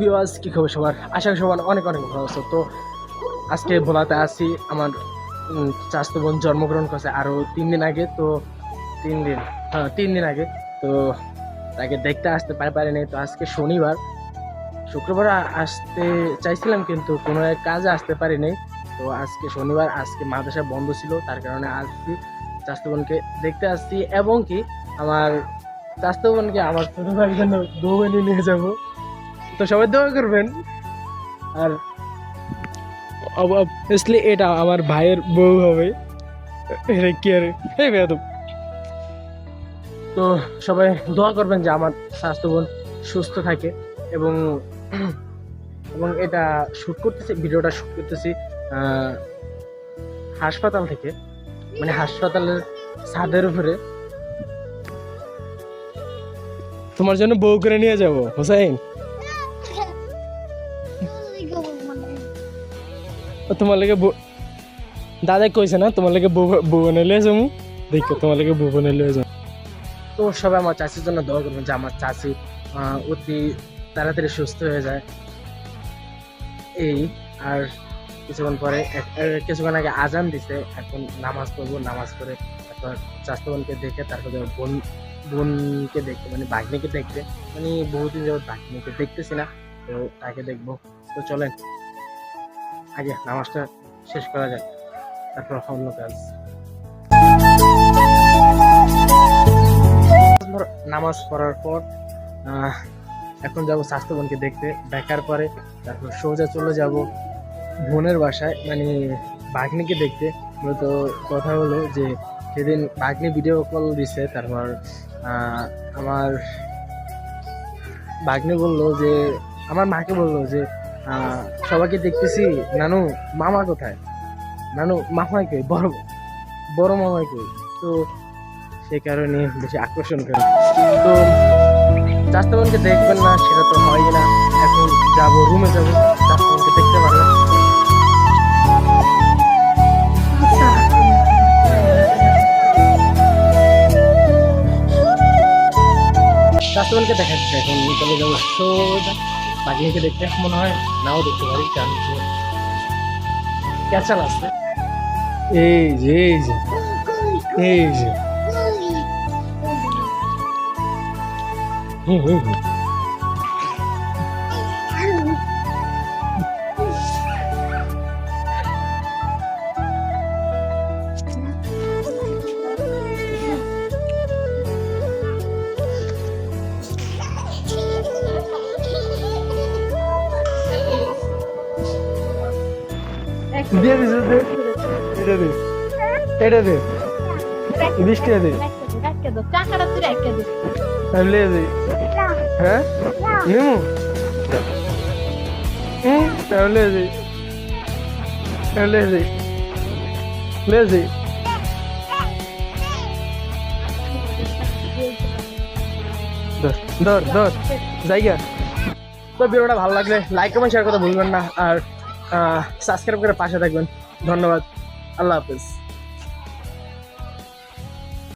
Viewers কি খবর সবার? আশা করি সবার অনেক অনেক ভালো আছো। তো আজকে ভোলাতে আসি আমার চাচাতো বোন জন্মগ্রহণ করছে আরও তিন দিন আগে, তো তিন দিন হ্যাঁ তিন দিন আগে, তো তাকে দেখতে আসতে পারে পারিনি তো আজকে শনিবার, শুক্রবার আসতে চাইছিলাম, কিন্তু কোনো এক কাজে আসতে পারি পারিনি তো আজকে শনিবার, আজকে মাদ্রাসা বন্ধ ছিল, তার কারণে আসছি চাচাতো বোনকে দেখতে আসছি এবং কি আমার চাচাতো বোনকে আমার ছোট ভাইয়ের জন্য দৌড়ে নিয়ে যাব। তো সবাই দোয়া করবেন। আর অবভিয়াসলি এটা আমার ভাইয়ের বউ হবে। এটা কি আর এই বেয়াদব। তো সবাই দোয়া করবেন যে আমার স্বাস্থ্য বোন সুস্থ থাকে এবং এবং এটা শ্যুট করতেছি ভিডিওটা শ্যুট করতেছি হাসপাতাল থেকে। মানে হাসপাতালের ছাদের উপরে। তোমার জন্য বউ করে নিয়ে যাব হোসাইন। তোমার লাগে বউ দাদা কইছে না তোমার লাগে বউ বউ যাব দেখো তোমার লাগে এনে লিয়ে যাব তো সবাই আমার চাষির জন্য দোয়া করবেন যে আমার চাষি অতি তাড়াতাড়ি সুস্থ হয়ে যায়। এই, আর কিছুক্ষণ পরে কিছুক্ষণ আগে আজান দিছে, এখন নামাজ পড়ব, নামাজ পড়ে তারপর চাষতো বোনকে দেখে, তারপরে বোন বোনকে দেখতে মানে বাঘনিকে দেখতে মানে বহুদিন যাবত বাঘনিকে দেখতেছি না। তো তাকে দেখব। তো চলেন, আগে নামাজটা শেষ করা যাক, তারপর অন্য কাজ। নামাজ পড়ার পর এখন যাব স্বাস্থ্য বোনকে দেখতে। দেখার পরে তারপর সোজা চলে যাব বোনের বাসায় মানে বাঘনিকে দেখতে। মূলত কথা হলো যে, সেদিন বাঘনি ভিডিও কল দিছে, তারপর আমার বাঘনি বলল যে আমার মাকে বলল যে সবাইকে দেখতেছি, নানু, মামা কোথায়? নানু, মামাই কই? বড় বড় মামাই কই? তো সেই কারণে বেশি আকর্ষণ করে। তো চাস্তাবনকে দেখবেন না, সেটা তো হয় না। এখন যাব রুমে যাব চাস্তাবনকে দেখতে পারবেন চাস্তাবনকে দেখা যাচ্ছে এখন চলে যাব সোজা। বাগনিকে দেখতে মনে হয় নাও দেখতে পারি, কারণ ক্যাচাল আছে। এই যে এই যে এই যে। হুম হুম হুম। এটা হ্যাঁ? ধর ধর ধর। জায়গা। তো ভিডিওটা ভালো লাগলে লাইক কমেন্ট শেয়ার করতে ভুলবেন না। আর সাবস্ক্রাইব করে পাশে থাকবেন। ধন্যবাদ। আল্লাহ হাফেজ।